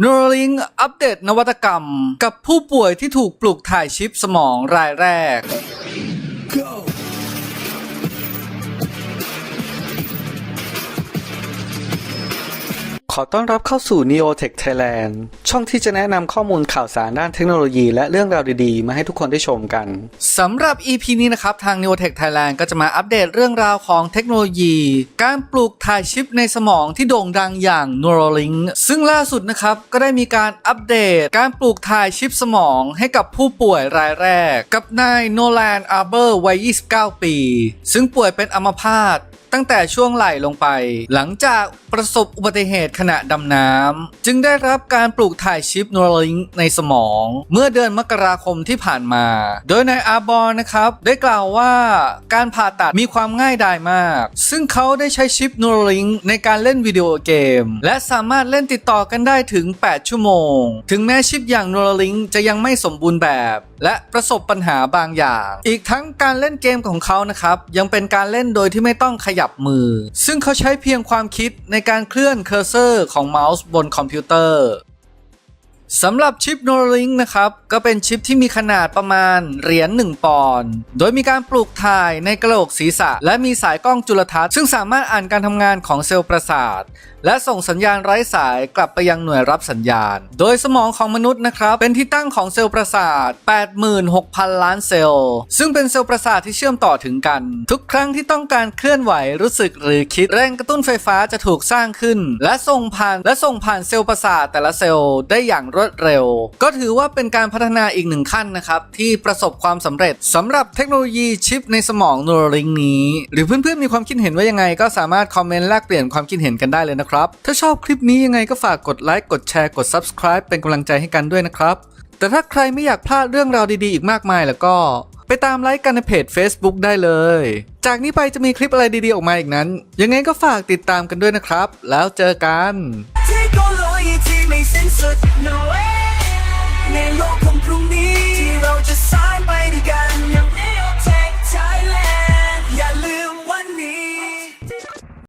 n u r a l i n k อัปเดตนวัตกรรม กับผู้ป่วยที่ถูกปลูกถ่ายชิปสมองรายแรก ขอต้อนรับเข้าสู่ Neotech Thailand ช่องที่จะแนะนำข้อมูลข่าวสารด้านเทคโนโลยี และเรื่องราวดีๆ มาให้ทุกคนได้ชมกัน สำหรับ EP นี้นะครับ ทาง Neotech Thailand ก็จะมาอัปเดตเรื่องราวของเทคโนโลยี การปลูกถ่ายชิปในสมองที่โด่งดังอย่าง Neuralink ซึ่งล่าสุดนะครับ ก็ได้มีการอัปเดต การปลูกถ่ายชิปสมองให้กับผู้ป่วยรายแรก กับนายโนแลนอาร์เบอร์วัย 29 ปี ซึ่งป่วยเป็นอัมพาต ตั้งแต่ช่วงไหล่ลงไป หลังจากประสบอุบัติเหตุขณะดำน้ำ จึงได้รับการปลูกถ่ายชิปน u ร a ลิงในสมอง เมื่อเดือนมกราคมที่ผ่านมา โดยนายอาบอร์นะครับ ได้กล่าวว่าการผ่าตัดมีความง่ายดายมาก ซึ่งเขาได้ใช้ชิปน u ร a ลิงในการเล่นวิดีโอเกม และสามารถเล่นติดต่อกันได้ถึง 8 ชั่วโมง ถึงแม้ชิปอย่างน u ร a ลิงจะยังไม่สมบูรณ์แบบ และประสบปัญหาบางอย่าง อีกทั้งการเล่นเกมของเขานะครับ ยังเป็นการเล่นโดยที่ไม่ต้องขยับมือ ซึ่งเขาใช้เพียงความคิดในการเคลื่อนเคอร์เซอร์ของเมาส์บนคอมพิวเตอร์ สำหรับชิป Neuralink นะครับ ก็เป็นชิปที่มีขนาดประมาณเหรียญ1ปอนด์โดยมีการปลูกถ่ายในกระโหลกศีรษะ และมีสายกล้องจุลทรรศน์ซึ่งสามารถอ่านการทำงานของเซลล์ประสาท และส่งสัญญาณไร้สายกลับไปยังหน่วยรับสัญญาณ โดยสมองของมนุษย์นะครับ เป็นที่ตั้งของเซลล์ประสาท 86,000 ล้านเซลล์ ซึ่งเป็นเซลล์ประสาทที่เชื่อมต่อถึงกัน ทุกครั้งที่ต้องการเคลื่อนไหวรู้สึกหรือคิดแรงกระตุ้นไฟฟ้าจะถูกสร้างขึ้น และส่งผ่านและส่งผ่านเซลล์ประสาทแต่ละเซลล์ได้อย่างรวดเร็ว ก็ถือว่าเป็นการพัฒนาอีกหนึ่งขั้นนะครับ ที่ประสบความสำเร็จสำหรับเทคโนโลยีชิปในสมอง Neuralink นี้ หรือเพื่อนๆมีความคิดเห็นว่ายังไง ก็สามารถคอมเมนต์แลกเปลี่ยนความคิดเห็นกันได้เลยนะครับ ถ้าชอบคลิปนี้ยังไงก็ฝากกดไลค์กดแชร์กด Subscribe เป็นกำลังใจให้กันด้วยนะครับแต่ถ้าใครไม่อยากพลาดเรื่องราวดีๆอีกมากมายแล้วก็ไปตามไลค์กันในเพจ Facebook ได้เลย จากนี้ไปจะมีคลิปอะไรดีๆออกมาอีกนั้น ยังไงก็ฝากติดตามกันด้วยนะครับ แล้วเจอกัน me soot, no way.